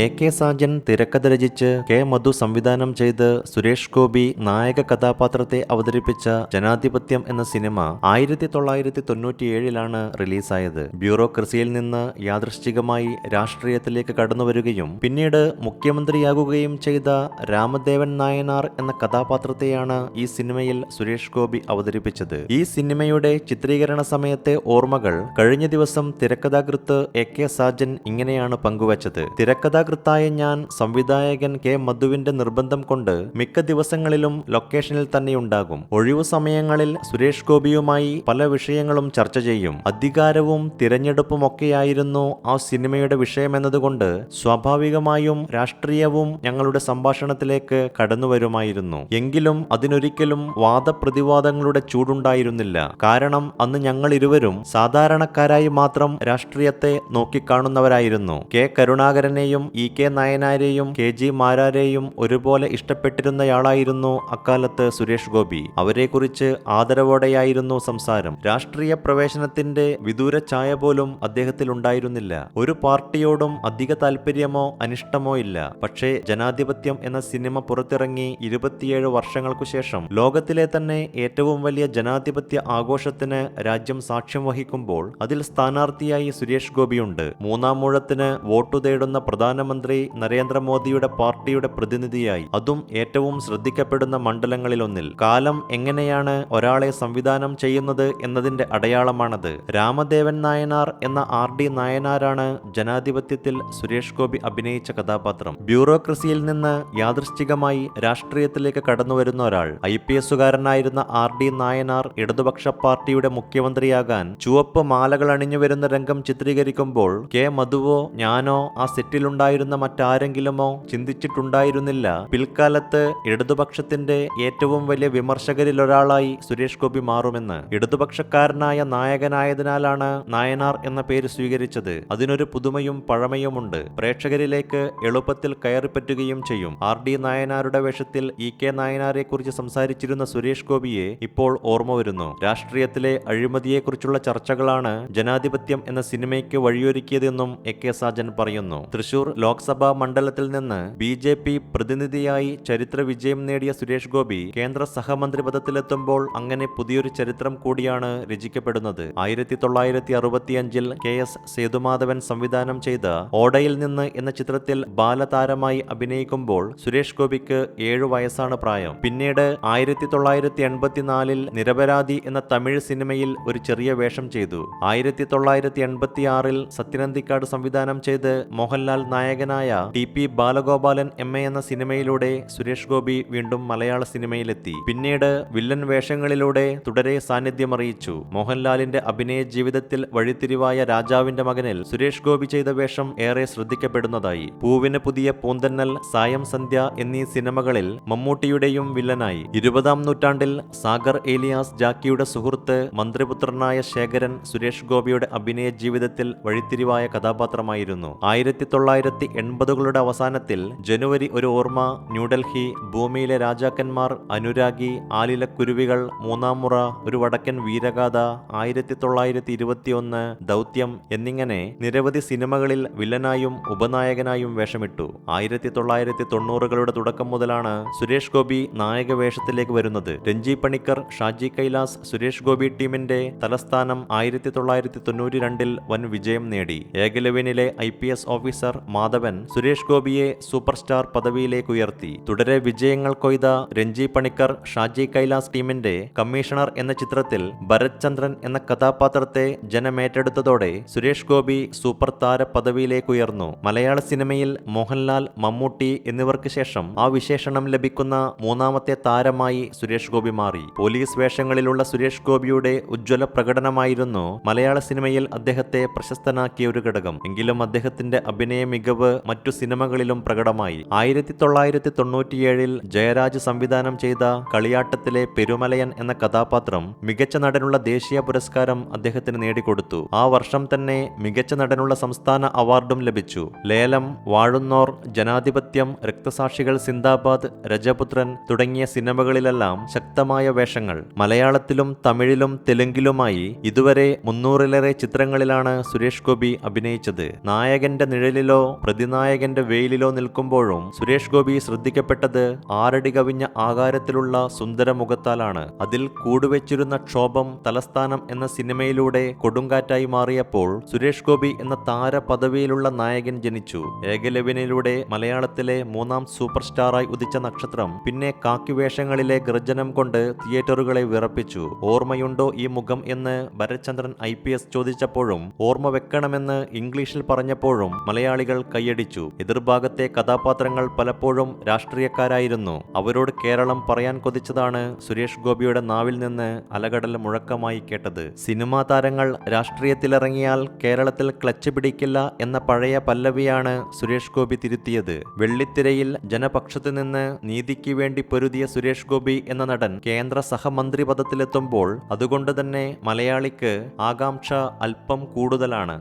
A K Sajan തിരക്കഥ രചിച്ച് K മധു സംവിധാനം ചെയ്ത് സുരേഷ് ഗോപി നായക കഥാപാത്രത്തെ അവതരിപ്പിച്ച ജനാധിപത്യം എന്ന സിനിമ ആയിരത്തി തൊള്ളായിരത്തി തൊണ്ണൂറ്റിയേഴിലാണ് റിലീസായത് ബ്യൂറോക്രസിയിൽ നിന്ന് യാദൃശ്ചികമായി രാഷ്ട്രീയത്തിലേക്ക് കടന്നുവരികയും പിന്നീട് മുഖ്യമന്ത്രിയാകുകയും ചെയ്ത രാമദേവൻ നായനാർ എന്ന കഥാപാത്രത്തെയാണ് ഈ സിനിമയിൽ സുരേഷ് ഗോപി അവതരിപ്പിച്ചത്. ഈ സിനിമയുടെ ചിത്രീകരണ സമയത്തെ ഓർമ്മകൾ കഴിഞ്ഞ ദിവസം തിരക്കഥാകൃത്ത് എ കെ സാജൻ ഇങ്ങനെയാണ് പങ്കുവച്ചത്. തിരക്കഥാകൃത്തായ ഞാൻ സംവിധായകൻ കെ മധുവിന്റെ നിർബന്ധം കൊണ്ട് മിക്ക ദിവസങ്ങളിലും ലൊക്കേഷനിൽ തന്നെയുണ്ടാകും ഒഴിവു സമയങ്ങളിൽ സുരേഷ് ഗോപിയുമായി പല വിഷയങ്ങളും ചർച്ച ചെയ്യും. അധികാരവും തിരഞ്ഞെടുപ്പും ഒക്കെയായിരുന്നു ആ സിനിമയുടെ വിഷയമെന്നതുകൊണ്ട് സ്വാഭാവികമായും രാഷ്ട്രീയവും ഞങ്ങളുടെ സംഭാഷണത്തിലേക്ക് കടന്നുവരുമായിരുന്നു. എങ്കിലും അതിനൊരിക്കലും വാദപ്രതിവാദങ്ങളുടെ ചൂടുണ്ടായിരുന്നില്ല. കാരണം അന്ന് ഞങ്ങൾ ഇരുവരും സാധാരണക്കാരായി മാത്രം രാഷ്ട്രീയത്തെ നോക്കിക്കാണുന്നവരായിരുന്നു. കെ കരുണാകരനെയും ഇ കെ നായനാരെയും കെ ജി മാരാരെയും ഒരുപോലെ ഇഷ്ടപ്പെട്ടിരുന്നയാളായിരുന്നു അക്കാലത്ത് സുരേഷ് ഗോപി. അവരെക്കുറിച്ച് ആദരവോടെയായിരുന്നു സംസാരം. രാഷ്ട്രീയ പ്രവേശനത്തിന്റെ വിദൂര ഛായ പോലും അദ്ദേഹത്തിൽ ഉണ്ടായിരുന്നില്ല. ഒരു പാർട്ടിയോടും അധിക താല്പര്യമോ അനിഷ്ടമോ ഇല്ല. പക്ഷേ ജനാധിപത്യം എന്ന സിനിമ പുറത്തിറങ്ങി ഇരുപത്തിയേഴ് വർഷങ്ങൾക്കു ശേഷം ലോകത്തിലെ തന്നെ ഏറ്റവും വലിയ ജനാധിപത്യ ആഘോഷത്തിന് രാജ്യം സാക്ഷ്യം വഹിക്കുമ്പോൾ അതിൽ സ്ഥാനാർത്ഥിയായി സുരേഷ് ഗോപിയുണ്ട്. മൂന്നാം മൂഴത്തിന് വോട്ടു തേടുന്ന പ്രധാനമന്ത്രി നരേന്ദ്രമോദിയുടെ പാർട്ടിയുടെ പ്രതിനിധിയായി. അതും ഏറ്റവും ശ്രദ്ധിക്കപ്പെടുന്ന മണ്ഡലങ്ങളിലൊന്നിൽ. കാലം എങ്ങനെയാണ് ഒരാളെ സംവിധാനം ചെയ്യുന്നത് എന്നതിന്റെ അടയാളമാണത്. രാമദേവൻ നായനാർ എന്ന ആർ ഡി നായനാരാണ് ജനാധിപത്യത്തിൽ സുരേഷ് ഗോപി അഭിനയിച്ച കഥാപാത്രം. ബ്യൂറോക്രസിയിൽ നിന്ന് യാദൃശ്ചികമായി രാഷ്ട്രീയത്തിലേക്ക് കടന്നുവരുന്ന ഒരാൾ. ഐ പി എസുകാരനായിരുന്ന ആർ ഡി നായനാർ ഇടതുപക്ഷ പാർട്ടിയുടെ മുഖ്യമന്ത്രിയാകാൻ ചുവപ്പ് മാലകൾ അണിഞ്ഞു വരുന്ന രംഗം ചിത്രീകരിക്കുമ്പോൾ കെ മധുവോ ഞാനോ ആ സെറ്റിലുണ്ടായിരുന്ന മറ്റാരെങ്കിലുമോ ചിന്തിച്ചിട്ടുണ്ടായിരുന്നില്ല. പിൽക്കാലത്ത് ഇടതുപക്ഷത്തിന്റെ ഏറ്റവും വലിയ വിമർശകരിൽ ഒരാളായി സുരേഷ് ഗോപി മാറുമെന്ന് ഇടതുപക്ഷക്കാരനായ നായകനായതിനാലാണ് നായനാർ എന്ന പേര് സ്വീകരിച്ചത്. അതിനൊരു പുതുമയും പഴമയുമുണ്ട്. പ്രേക്ഷകരിലേക്ക് എളുപ്പത്തിൽ കയറിപ്പറ്റുകയും ചെയ്യും. ആർ ഡി നായനാരുടെ വേഷത്തിൽ ഇ കെ നായനാരെ കുറിച്ച് സംസാരിച്ചിരുന്ന സുരേഷ് ഗോപിയെ ഇപ്പോൾ ഓർമ്മ വരുന്നു. രാഷ്ട്രീയത്തിലെ അഴിമതിയെക്കുറിച്ചുള്ള ചർച്ചകളാണ് ജനാധിപത്യം എന്ന സിനിമയ്ക്ക് വഴിയൊരുക്കിയതെന്നും എ കെ സാജൻ പറയുന്നു. തൃശൂർ ലോക്സഭാ മണ്ഡലത്തിൽ നിന്ന് ബി ജെ പി പ്രതിനിധിയായി ചരിത്ര വിജയം നേടിയ സുരേഷ് ഗോപി കേന്ദ്ര സഹമന്ത്രി പദത്തിലെത്തുമ്പോൾ അങ്ങനെ പുതിയൊരു ചരിത്രം കൂടിയാണ് രചിക്കപ്പെടുന്നത്. ആയിരത്തി തൊള്ളായിരത്തി അറുപത്തിയഞ്ചിൽ കെ എസ് സേതുമാധവൻ സംവിധാനം ചെയ്ത ഓടയിൽ നിന്ന് എന്ന ചിത്രത്തിൽ ബാലതാരമായി അഭിനയിക്കുമ്പോൾ സുരേഷ് ഗോപിക്ക് ഏഴു വയസ്സാണ് പ്രായം. പിന്നീട് ആയിരത്തി തൊള്ളായിരത്തി എൺപത്തിനാലിൽ നിരപരാധി എന്ന തമിഴ് സിനിമയിൽ ഒരു ചെറിയ വേഷം ചെയ്തു. ആയിരത്തി തൊള്ളായിരത്തി എൺപത്തി ആറിൽ സത്യനന്ദിക്കാട് സംവിധാനം ചെയ്ത് മോഹൻലാൽ നായകനായ T P Balagopalan M A എന്ന സിനിമയിലൂടെ സുരേഷ് ഗോപി വീണ്ടും മലയാള സിനിമയിലെത്തി. പിന്നീട് വില്ലൻ വേഷങ്ങളിലൂടെ തുടരെ സാന്നിധ്യമറിയിച്ചു. മോഹൻലാലിന്റെ അഭിനയ ജീവിതത്തിൽ വഴിത്തിരിവായ രാജാവിന്റെ മകനിൽ സുരേഷ് ഗോപി ചെയ്ത വേഷം ഏറെ ശ്രദ്ധിക്കപ്പെടുന്നതായി. പൂവിന് പുതിയ പൂന്തന്നൽ സായം സന്ധ്യ എന്നീ സിനിമകളിൽ മമ്മൂട്ടിയുടെയും വില്ലനായി. ഇരുപതാം നൂറ്റാണ്ടിൽ സാഗർ ഏലിയാസ് ജാക്കിയുടെ സുഹൃത്ത് മന്ത്രിപുത്രനായ ശേഖരൻ സുരേഷ് ഗോപിയുടെ അഭിനയ ജീവിതത്തിൽ വഴിത്തിരിവായ കഥാപാത്രമായിരുന്നു. ആയിരത്തി തൊള്ളായിരത്തി എൺപതുകളുടെ അവസാനത്തിൽ ജനുവരി ഒരു ഓർമ്മ ന്യൂഡൽഹി ഭൂമിയിലെ രാജാക്കന്മാർ അനുരാഗി ആലിലക്കുരുവികൾ മൂന്നാം മുറ ഒരു വടക്കൻ വീരഗാഥ ആയിരത്തി തൊള്ളായിരത്തി ഇരുപത്തിയൊന്ന് ദൗത്യം എന്നിങ്ങനെ നിരവധി സിനിമകളിൽ വില്ലനായും ഉപനായകനായും വേഷമിട്ടു. ആയിരത്തി തൊള്ളായിരത്തി തൊണ്ണൂറുകളുടെ തുടക്കം മുതലാണ് സുരേഷ് ഗോപി നായക വേഷത്തിലേക്ക് വരുന്നത്. രഞ്ജി പണിക്കർ ഷാജി കൈലാസ് സുരേഷ് ഗോപി ടീമിന്റെ തലസ്ഥാനം ആയിരത്തി തൊള്ളായിരത്തി തൊണ്ണൂറ്റി രണ്ടിൽ വൻ വിജയം നേടി. ഏകലവ്യനിലെ I P S officer Madhavan Suresh ഗോപിയെ സൂപ്പർ സ്റ്റാർ പദവിയിലേക്ക് ഉയർത്തി തുടരെ വിജയങ്ങൾ കൊയ്ത രഞ്ജി പണിക്കർ ഷാജി കൈലാസ് ടീമിന്റെ കമ്മീഷണർ എന്ന ചിത്രത്തിൽ ഭരത് ചന്ദ്രൻ എന്ന കഥാപാത്രത്തെ ജനമേറ്റെടുത്തതോടെ സുരേഷ് ഗോപി സൂപ്പർ താര പദവിയിലേക്ക് ഉയർന്നു മലയാള സിനിമയിൽ മോഹൻലാൽ മമ്മൂട്ടി എന്നിവർക്ക് ശേഷം ആ വിശേഷണം ലഭിക്കുന്ന മൂന്നാമത്തെ താരമായി സുരേഷ് ഗോപി മാറി. പോലീസ് വേഷങ്ങളിലുള്ള സുരേഷ് ഗോപിയുടെ ഉജ്ജ്വല പ്രകടനമായിരുന്നു മലയാള സിനിമയിൽ അദ്ദേഹത്തെ പ്രശസ്തനാക്കിയ ഒരു ഘടകം. എങ്കിലും അദ്ദേഹത്തിന്റെ അഭിനയ മികവ് മറ്റു സിനിമകളിലും പ്രകടമായി. ആയിരത്തി തൊള്ളായിരത്തി തൊണ്ണൂറ്റിയേഴിൽ ജയരാജ് സംവിധാനം ചെയ്ത കളിയാട്ടത്തിലെ പെരുമലയൻ എന്ന കഥാപാത്രം മികച്ച നടനുള്ള ദേശീയ പുരസ്കാരം അദ്ദേഹത്തിന് നേടിക്കൊടുത്തു. ആ വർഷം തന്നെ മികച്ച നടനുള്ള സംസ്ഥാന അവാർഡും ലഭിച്ചു. ലേലം വാഴുന്നോർ ജനാധിപത്യം രക്തസാക്ഷികൾ സിന്ദാബാദ് രജപുത്രൻ തുടങ്ങിയ സിനിമകളിലെല്ലാം ശക്തമായ വേഷങ്ങൾ. മലയാളത്തിലും തമിഴിലും തെലുങ്കിലുമായി ഇതുവരെ മുന്നൂറിലേറെ ചിത്രങ്ങളിലാണ് സുരേഷ് ഗോപി അഭിനയിച്ചത്. നായകന്റെ നിഴലിലോ പ്രതിനായകന്റെ വെയിലിലോ നിൽക്കുമ്പോഴും സുരേഷ് ഗോപി ശ്രദ്ധിക്കപ്പെട്ടത് ആറടി കവിഞ്ഞ ആകാരത്തിലുള്ള സുന്ദര മുഖത്താലാണ് അതിൽ കൂടുവെച്ചിരുന്ന ക്ഷോഭം തലസ്ഥാനം എന്ന സിനിമയിലൂടെ കൊടുങ്കാറ്റായി മാറിയപ്പോൾ സുരേഷ് ഗോപി എന്ന താര പദവിയിലുള്ള നായകൻ ജനിച്ചു. ഏകലവ്യനിലൂടെ മലയാളത്തിലെ മൂന്നാം സൂപ്പർ സ്റ്റാറായി ഉദിച്ച നക്ഷത്രം പിന്നെ കാക്കിവേഷങ്ങളിലെ ഗർജനം കൊണ്ട് തിയേറ്ററുകളെ വിറപ്പിച്ചു. ഓർമ്മയുണ്ടോ ഈ മുഖം എന്ന് ഭരത്ചന്ദ്രൻ ഐ ചോദിച്ചപ്പോഴും ഓർമ്മ വെക്കണമെന്ന് ഇംഗ്ലീഷിൽ പറഞ്ഞപ്പോഴും മലയാളികൾ കൈയടിച്ചു. എതിർഭാഗത്തെ കഥാപാത്രങ്ങൾ പലപ്പോഴും രാഷ്ട്രീയക്കാരായിരുന്നു. അവരോട് കേരളം പറയാൻ കൊതിച്ചതാണ് സുരേഷ് ഗോപിയുടെ നാവിൽ നിന്ന് അലകടൽ മുഴക്കമായി കേട്ടത്. സിനിമാ താരങ്ങൾ രാഷ്ട്രീയത്തിലിറങ്ങിയാൽ കേരളത്തിൽ ക്ലച്ച് പിടിക്കില്ല എന്ന പഴയ പല്ലവിയാണ് സുരേഷ് ഗോപി തിരുത്തിയത്. വെള്ളിത്തിരയിൽ ജനപക്ഷത്തു നിന്ന് നീതിക്ക് വേണ്ടി പൊരുതിയ സുരേഷ് ഗോപി എന്ന നടൻ കേന്ദ്ര സഹമന്ത്രി പദത്തിലെത്തുമ്പോൾ അതുകൊണ്ട് തന്നെ മലയാളിക്ക് ആകാംക്ഷ അല്പം കൂടുതലാണ്.